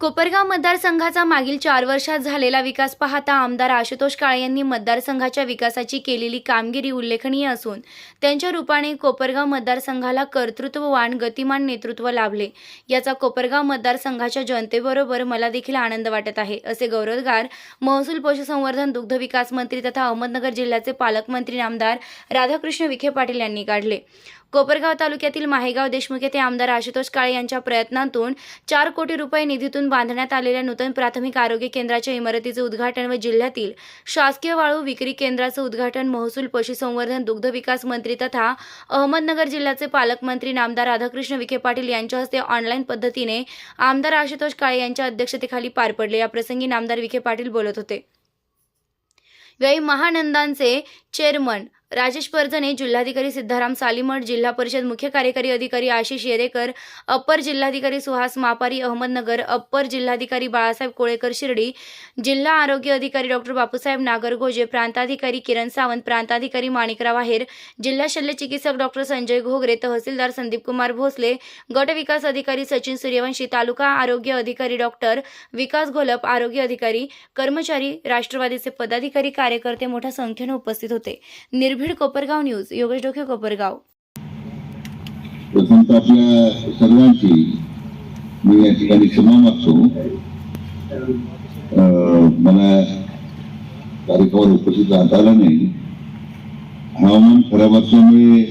कोपरगाव मतदारसंघाचा मागील चार वर्षात झालेला विकास पाहता आमदार आशुतोष काळे यांनी मतदारसंघाच्या विकासाची केलेली कामगिरी उल्लेखनीय असून त्यांच्या रूपाने कोपरगाव मतदारसंघाला कर्तृत्ववान गतिमान नेतृत्व लाभले. याचा कोपरगाव मतदारसंघाच्या जनतेबरोबर मला देखील आनंद वाटत आहे असे गौरवगार महसूल पशुसंवर्धन दुग्ध विकास मंत्री तथा अहमदनगर जिल्ह्याचे पालकमंत्री आमदार राधाकृष्ण विखे पाटील यांनी काढले. कोपरगाव तालुक्यातील माहेगाव देशमुख येथे आमदार आशुतोष काळे यांच्या प्रयत्नांतून चार कोटी रुपये निधीतून बांधण्यात आलेल्या नूतन प्राथमिक आरोग्य केंद्राच्या इमारतीचे उद्घाटन व जिल्ह्यातील शासकीय वाळू विक्री केंद्राचं उद्घाटन महसूल पशुसंवर्धन दुग्ध विकास मंत्री तथा अहमदनगर जिल्ह्याचे पालकमंत्री नामदार राधाकृष्ण विखे पाटील यांच्या हस्ते ऑनलाईन पद्धतीने आमदार आशुतोष काळे यांच्या अध्यक्षतेखाली पार पडले. या प्रसंगी नामदार विखे पाटील बोलत होते. यावेळी महानंदांचे चेअरमन राजेश परजणे जिल्हाधिकारी सिद्धाराम सालीमठ जिल्हा परिषद मुख्य कार्यकारी अधिकारी आशिष येरेकर अप्पर जिल्हाधिकारी सुहास मापारी अहमदनगर अप्पर जिल्हाधिकारी बाळासाहेब कोळेकर शिर्डी जिल्हा आरोग्य अधिकारी डॉक्टर बापूसाहेब नागरगोजे प्रांताधिकारी किरण सावंत प्रांताधिकारी माणिकराव आहेर जिल्हा शल्य चिकित्सक डॉक्टर संजय घोगरे तहसीलदार संदीप कुमार भोसले गट विकास अधिकारी सचिन सूर्यवंशी तालुका आरोग्य अधिकारी डॉक्टर विकास घोलप आरोग्य अधिकारी कर्मचारी राष्ट्रवादीचे पदाधिकारी कार्यकर्ते मोठ्या संख्येने उपस्थित होते. निर्भीड कोपरगाव न्यूज योगेश डोके कोपरगाव. प्रथमतः आपल्या सर्वांची मी या ठिकाणी क्षमा मागतो. मला कार्यक्रमावर उपस्थित राहता आलं नाही हवामान खराब असल्यामुळे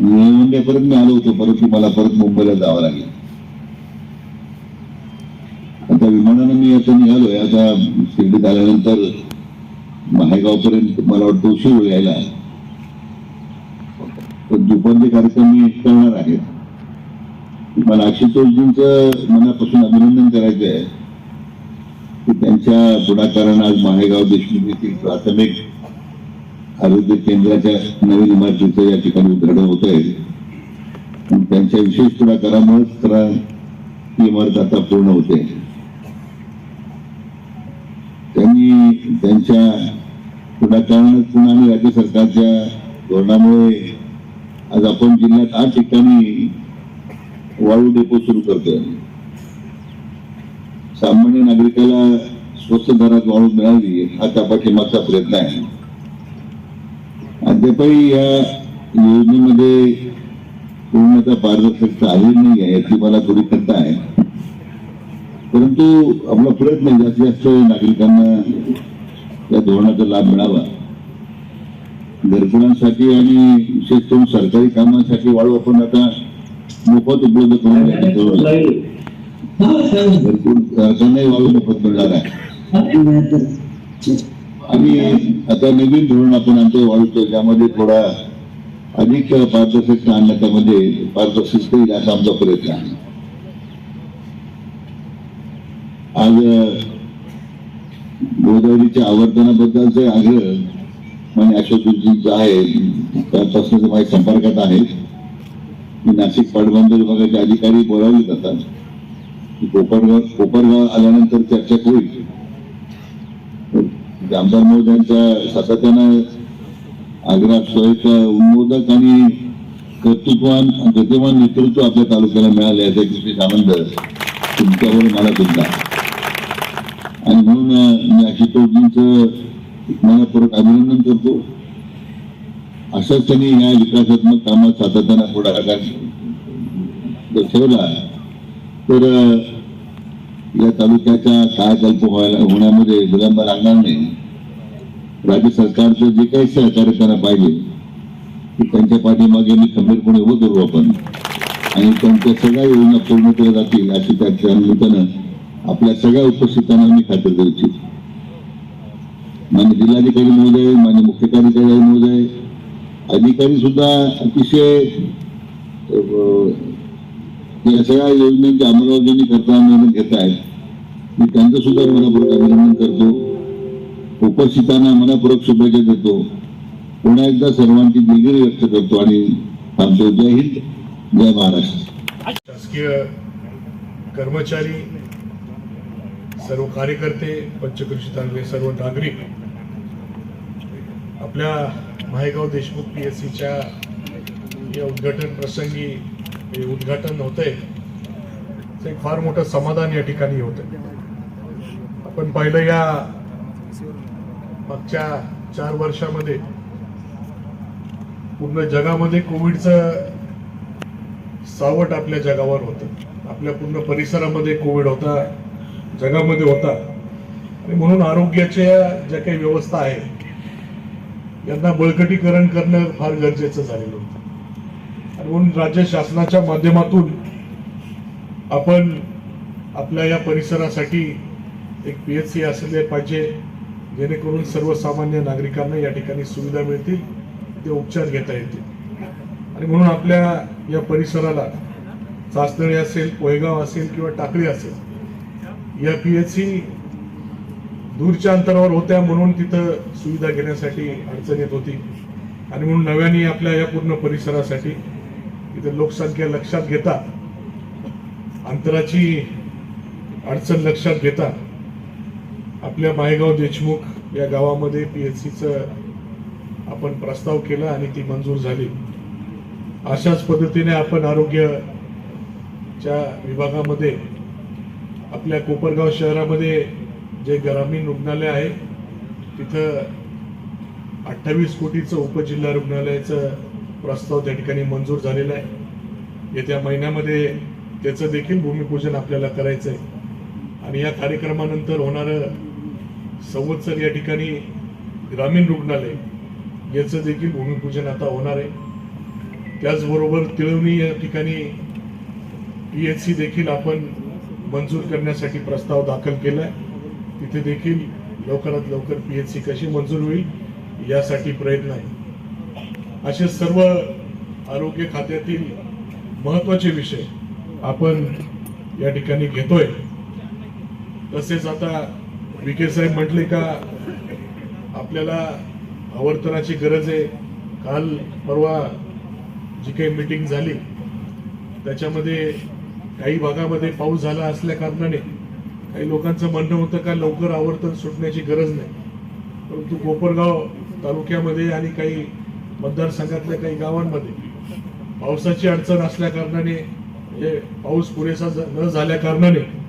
निळवंड्यापर्यंत मी आलो होतो परंतु मला परत मुंबईला जावं लागेल. आता विमानानं मी आता निघालोय आता शिर्डीत आल्यानंतर माहेगावपर्यंत मला वाटतं उशीर यायला तर दुपारचे कार्यक्रम मी करणार आहे. मला आशुतोषजींचं मनापासून अभिनंदन करायचं आहे की त्यांच्या पुढाकारानं आज माहेगाव देशमुख येथील प्राथमिक आरोग्य केंद्राच्या नवीन इमारतीचं या ठिकाणी उद्घाटन होत आहे. त्यांच्या विशेष पुढाकारामुळेच खरा ही इमारत आता पूर्ण होते. त्यांनी त्यांच्या पुढाकारानं पुन्हा राज्य सरकारच्या धोरणामुळे आज आपण जिल्ह्यात आठ ठिकाणी वाळू डेपो सुरू करतोय. सामान्य नागरिकाला स्वस्त दरात वाळू मिळावी हा त्या प्रयत्न आहे. अद्यापही या योजनेमध्ये पूर्णतः पारदर्शकता आली नाही आहे याची मला थोडी खंत आहे. परंतु आपला प्रयत्न जास्तीत जास्त नागरिकांना या धोरणाचा लाभ मिळावा. घरकुलांसाठी आणि विशेष करून सरकारी कामांसाठी वाळू आपण आता मोफत उपलब्ध करून सरकारने वाळू मोफत मिळणार आहे. आणि आता नवीन धोरण आपण आमच्या वाळूचं ज्यामध्ये थोडा अधिक पारदर्शकता आणण्याच्यामध्ये पारदर्शकता येईल असा आमचा प्रयत्न आहे. आज गोदावरीच्या आवर्तनाबद्दलचे आग्रह मान्य अशोकजींचा आहे त्यापासून माझ्या संपर्कात आहेत. मी नाशिक पाटबंदर विभागाचे अधिकारी बोलावले जातात. कोपरगाव कोपरगाव आल्यानंतर चर्चा होईल. आमदार महोदयांच्या सातत्यानं आग्रह असतोय उन्मोदक आणि कर्तृत्वान गतिमान नेतृत्व आपल्या तालुक्याला मिळाले याचा एक विशेष आनंद तुमच्यावर मला सुद्धा आणि म्हणून मी मी आशुतोषजींचं मनपूर्वक अभिनंदन करतो. असंच त्यांनी या विकासात्मक कामात सातत्यानं पुढाकार ठेवला तर या तालुक्याचा कायाकल्प व्हायला होण्यामध्ये विलंब लागणार नाही. राज्य सरकारचं जे काही सहकार्य त्यांना पाहिजे की त्यांच्या पाठीमागे मी खंबीरपणे उभं करू आपण. आणि त्यांच्या सगळ्या योजना पूर्ण केल्या जातील अशी त्या निमित्तानं आपल्या सगळ्या उपस्थितांना मी खात्री देऊ इच्छितो. मान्य जिल्हाधिकारी महोदय मान्य मुख्य कार्यकारी महोदय अधिकारी सुद्धा अतिशय या सगळ्या योजनांची अंमलबजावणी करताना निर्णय घेत आहेत. मी त्यांचं सुद्धा मनापूर्वक अभिनंदन करतो. उपस्थितांना मनापूर्वक शुभेच्छा देतो. पुन्हा एकदा सर्वांची दिलगिरी व्यक्त करतो आणि सांगतो जय हिंद जय महाराष्ट्र. शासकीय कर्मचारी सर्व कार्यकर्ते पंचकृषीतांतले सर्व नागरिक आपल्या माहेगाव देशमुख पी एस सीच्या या उद्घाटन प्रसंगी हे उद्घाटन होतंय. ते एक फार मोठं समाधान या ठिकाणी होतं आपण पाहिलं या मागच्या चार वर्षामध्ये पूर्ण जगामध्ये कोविडचं सावट आपल्या जगावर होतं. आपल्या पूर्ण परिसरामध्ये कोविड होता. जगामध्ये होता. आणि म्हणून आरोग्याच्या ज्या काही व्यवस्था आहे यांना बळकटीकरण करणं फार गरजेचं झालेलं होतं. आणि म्हणून राज्य शासनाच्या माध्यमातून आपण आपल्या या परिसरासाठी एक पी एच सी असले पाहिजे जेणेकरून सर्वसामान्य नागरिकांना या ठिकाणी सुविधा मिळतील ते उपचार घेता येतील. आणि म्हणून आपल्या या परिसराला चाचदणी असेल पोयगाव असेल किंवा टाकळी असेल या पी एच सी दूरच्या अंतरावर होत्या म्हणून तिथं सुविधा घेण्यासाठी अडचण येत होती. आणि म्हणून नव्याने आपल्या या पूर्ण परिसरासाठी तिथे लोकसंख्या लक्षात घेता अंतराची अडचण लक्षात घेता आपल्या मायगाव देशमुख या गावामध्ये पी एच सीचं आपण प्रस्ताव केला आणि ती मंजूर झाली. अशाच पद्धतीने आपण आरोग्यच्या विभागामध्ये आपल्या कोपरगाव शहरामध्ये जे ग्रामीण रुग्णालय आहे तिथं अठ्ठावीस कोटीचं उपजिल्हा रुग्णालयाचं प्रस्ताव त्या ठिकाणी मंजूर झालेला आहे. येत्या महिन्यामध्ये त्याचं देखील भूमिपूजन आपल्याला करायचं आहे आणि या कार्यक्रमानंतर होणारं संवत्सर या ठिकाणी ग्रामीण रुग्णालय याचं देखील भूमिपूजन आता होणार आहे. त्याचबरोबर तिळवणी या ठिकाणी पी एच सी देखील आपण मंजूर करण्यासाठी प्रस्ताव दाखल केला आहे तिथे देखील लवकरात लवकर पी एच सी कशी मंजूर होईल यासाठी प्रयत्न आहे. असे सर्व आरोग्य खात्यातील महत्त्वाचे विषय आपण या ठिकाणी घेतोय. तसेच आता विखे साहेब म्हटले का आपल्याला आवर्तनाची गरज आहे. काल परवा जी काही मीटिंग झाली त्याच्यामध्ये काही भागामध्ये पाऊस झाला असल्या कारणाने काही लोकांचं म्हणणं होतं का लवकर आवर्तन सुटण्याची गरज नाही. परंतु कोपरगाव तालुक्यामध्ये आणि काही मतदारसंघातल्या काही गावांमध्ये पावसाची अडचण असल्या कारणाने म्हणजे पाऊस पुरेसा ज- न झाल्या कारणाने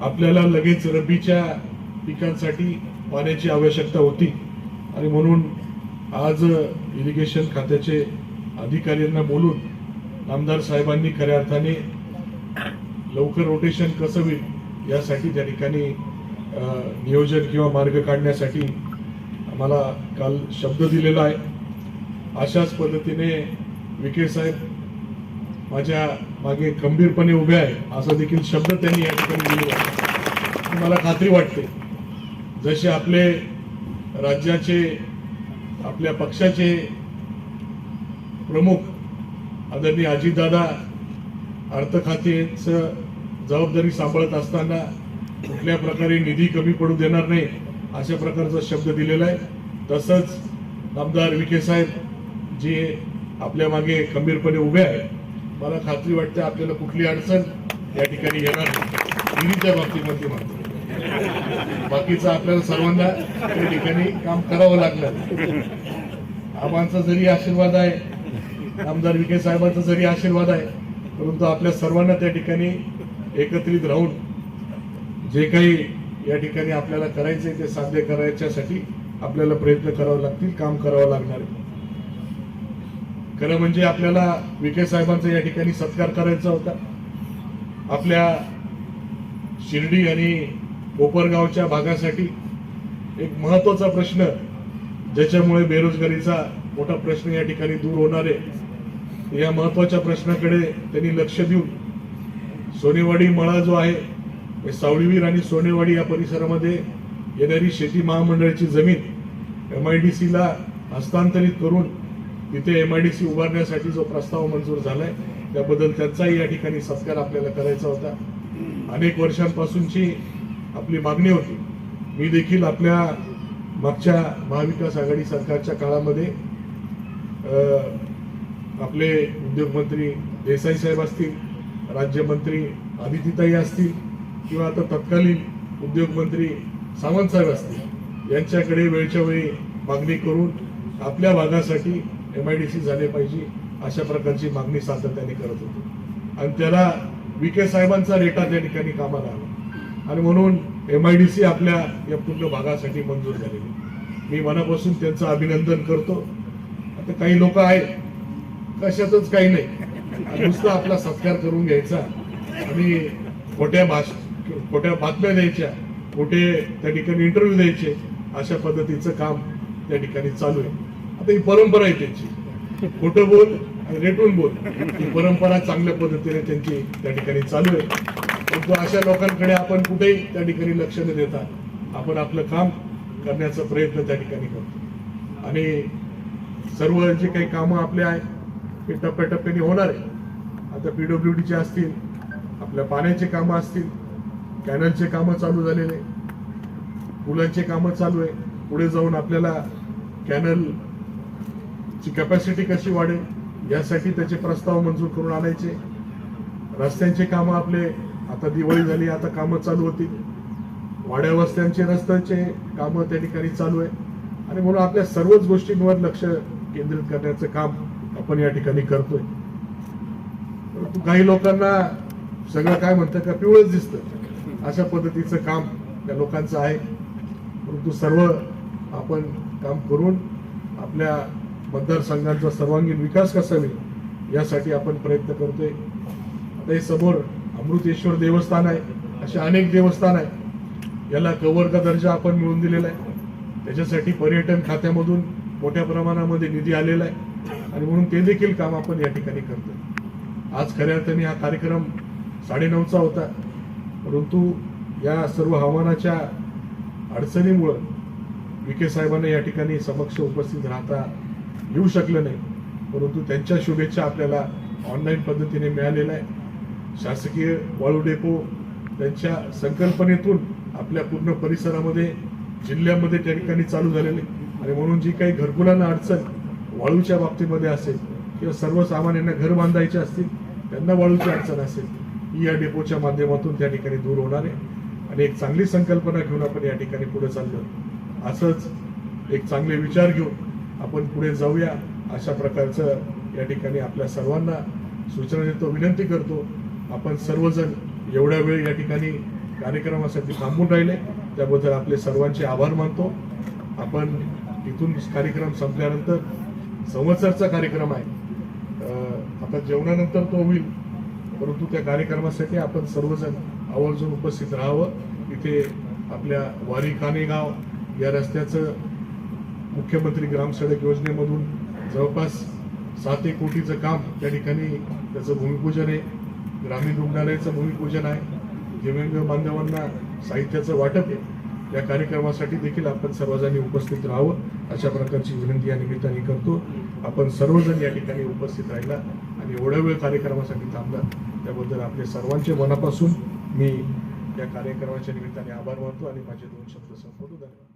आपल्याला लगेच रब्बीच्या पिकांसाठी पाण्याची आवश्यकता होती. आणि म्हणून आज इरिगेशन खात्याचे अधिकाऱ्यांना बोलून आमदार साहेबांनी खऱ्या अर्थाने लवकर रोटेशन कसं होईल यासाठी त्या ठिकाणी नियोजन किंवा मार्ग काढण्यासाठी आम्हाला काल शब्द दिलेला आहे. अशाच पद्धतीने विखे साहेब माझ्या मागे खंबीरपणे उभे आहे असा देखील शब्द त्यांनी या ठिकाणी दिलेला आहे. मला खात्री वाटते जसे आपले राज्याचे आपल्या पक्षाचे प्रमुख आदरणीय अजितदादा अर्थ खात्याचं जबाबदारी सांभाळत असताना कुठल्या प्रकारे निधी कमी पडू देणार नाही अशा प्रकारचा शब्द दिलेला आहे. तसंच आमदार विखे साहेब जे आपल्या मागे खंबीरपणे उभे आहे मला खात्री वाटते आपल्याला कुठली अडचण या ठिकाणी येणार नाही. निधीच्या बाबतीमध्ये मात्र बाकीचं आपल्याला सर्वांना त्या ठिकाणी काम करावं लागलं आबांचा जरी आशीर्वाद आहे आमदार विखे साहेबांचा जरी आशीर्वाद आहे परंतु आपल्या सर्वांना त्या ठिकाणी एकत्रित राहून जे काही या ठिकाणी आपल्याला करायचंय ते साध्य करायच्यासाठी आपल्याला प्रयत्न करावे लागतील काम करावं लागणार आहे. खरं म्हणजे आपल्याला विखे साहेबांचा या ठिकाणी सत्कार करायचा होता. आपल्या शिर्डी आणि कोपरगावच्या भागासाठी एक महत्त्वाचा प्रश्न ज्याच्यामुळे बेरोजगारीचा मोठा प्रश्न या ठिकाणी दूर होणार आहे. या महत्त्वाच्या प्रश्नाकडे त्यांनी लक्ष देऊन सोनेवाडी मळा जो आहे सावळीवीर आणि सोनेवाडी या परिसरामध्ये येणारी शेती महामंडळाची जमीन एम आय डी सीला हस्तांतरित करून तिथे एम आय डी सी उभारण्यासाठी जो प्रस्ताव मंजूर झाला आहे त्याबद्दल त्यांचाही या ठिकाणी सत्कार आपल्याला करायचा होता. अनेक वर्षांपासूनची आपली मागणी होती. मी देखील आपल्या मागच्या महाविकास आघाडी सरकारच्या काळामध्ये आपले उद्योगमंत्री देसाई साहेब असतील राज्यमंत्री आदितीताई असतील किंवा आता तत्कालीन उद्योगमंत्री सावंतसाहेब असतील यांच्याकडे वेळच्या वेळी मागणी करून आपल्या भागासाठी एम आय डी सी झाले पाहिजे अशा प्रकारची मागणी सातत्याने करत होतो. आणि त्याला विखे साहेबांचा रेटा त्या ठिकाणी कामाला आला. आणि म्हणून एम आय डी सी आपल्या या पूर्ण भागासाठी मंजूर झालेली. मी मनापासून त्यांचं अभिनंदन करतो. आता काही लोक आहेत कशातच काही नाही. नुसतं आपला सत्कार करून घ्यायचा आणि खोट्या भाष खोट्या बातम्या द्यायच्या कुठे त्या ठिकाणी इंटरव्ह्यू द्यायचे अशा पद्धतीचं काम त्या ठिकाणी चालू आहे. आता ही परंपरा आहे त्यांची. खोटं बोल आणि रेटून बोल. ही परंपरा चांगल्या पद्धतीने त्यांची त्या ठिकाणी चालू आहे. परंतु अशा लोकांकडे आपण कुठेही त्या ठिकाणी लक्ष न देता आपण आपलं काम करण्याचा प्रयत्न त्या ठिकाणी करतो. आणि सर्व जे काही कामं आपले आहेत हे टप्प्याटप्प्याने होणार आहे. आता पीडब्ल्यू डीचे असतील आपल्या पाण्याचे कामं असतील कॅनलचे कामं चालू झालेले पुलांचे कामं चालू आहे. पुढे जाऊन आपल्याला कॅनलची कॅपॅसिटी कशी वाढेल यासाठी त्याचे प्रस्ताव मंजूर करून आणायचे. रस्त्यांचे कामं आपले आता दिवाळी झाली आता कामं चालू होतील. वाड्या वस्त्यांचे रस्त्यांचे कामं त्या ठिकाणी चालू आहे. आणि म्हणून आपल्या सर्वच गोष्टींवर लक्ष केंद्रित करण्याचं काम आपण या ठिकाणी करतोय. परंतु काही लोकांना सगळं काय म्हणतं का पिवळच दिसतं. अशा पद्धतीचं काम त्या लोकांचं आहे. परंतु सर्व आपण काम करून आपल्या मतदारसंघांचा सर्वांगीण विकास कसा होईल यासाठी आपण प्रयत्न करतोय. आता हे समोर अमृतेश्वर देवस्थान आहे. असे अनेक देवस्थान आहे. याला कवर का दर्जा आपण मिळवून दिलेला आहे. त्याच्यासाठी पर्यटन खात्यामधून मोठ्या प्रमाणामध्ये निधी आलेला आहे. आणि म्हणून ते देखील काम आपण या ठिकाणी करतोय आज खऱ्या अर्थाने हा कार्यक्रम साडेनऊचा होता. परंतु या सर्व हवामानाच्या अडचणीमुळं विखे साहेबांना या ठिकाणी समक्ष उपस्थित राहता येऊ शकलं नाही. परंतु त्यांच्या शुभेच्छा आपल्याला ऑनलाईन पद्धतीने मिळालेल्या आहे शासकीय वाळू डेपो त्यांच्या संकल्पनेतून आपल्या पूर्ण परिसरामध्ये जिल्ह्यामध्ये त्या ठिकाणी चालू झालेले. आणि म्हणून जी काही घरकुलांना अडचण वाळूच्या बाबतीमध्ये असेल किंवा सर्वसामान्यांना घर बांधायचे असतील त्यांना वाळूची अडचण असेल ही या डेपोच्या माध्यमातून त्या ठिकाणी दूर होणार आहे. आणि एक चांगली संकल्पना घेऊन आपण या ठिकाणी पुढे चाललो. असंच एक चांगले विचार घेऊन आपण पुढे जाऊया अशा प्रकारचं या ठिकाणी आपल्या सर्वांना सूचना देतो विनंती करतो. आपण सर्वजण एवढ्या वेळ या ठिकाणी कार्यक्रमासाठी थांबून राहिले. त्याबद्दल आपले सर्वांचे आभार मानतो. आपण इथून कार्यक्रम संपल्यानंतर संवत्सरचा कार्यक्रम आहे. आता जेवणानंतर तो होईल परंतु त्या कार्यक्रमासाठी आपण सर्वजण आवर्जून उपस्थित राहावं. इथे आपल्या वारी कानेगाव या रस्त्याचं मुख्यमंत्री ग्रामसडक योजनेमधून जवळपास सात एक कोटीचं काम त्या ठिकाणी त्याचं भूमिपूजन आहे. ग्रामीण रुग्णालयाचं भूमिपूजन आहे. दिव्यांग बांधवांना साहित्याचं वाटप आहे. या कार्यक्रमासाठी देखील आपण सर्वजणी उपस्थित राहावं अशा प्रकारची विनंती या निमित्ताने करतो. आपण सर्वजण या ठिकाणी उपस्थित राहिला आणि एवढ्या वेळ कार्यक्रमासाठी थांबला त्याबद्दल आपले सर्वांचे मनापासून मी या कार्यक्रमाच्या निमित्ताने आभार मानतो आणि माझे दोन शब्द संपवतो. धन्यवाद.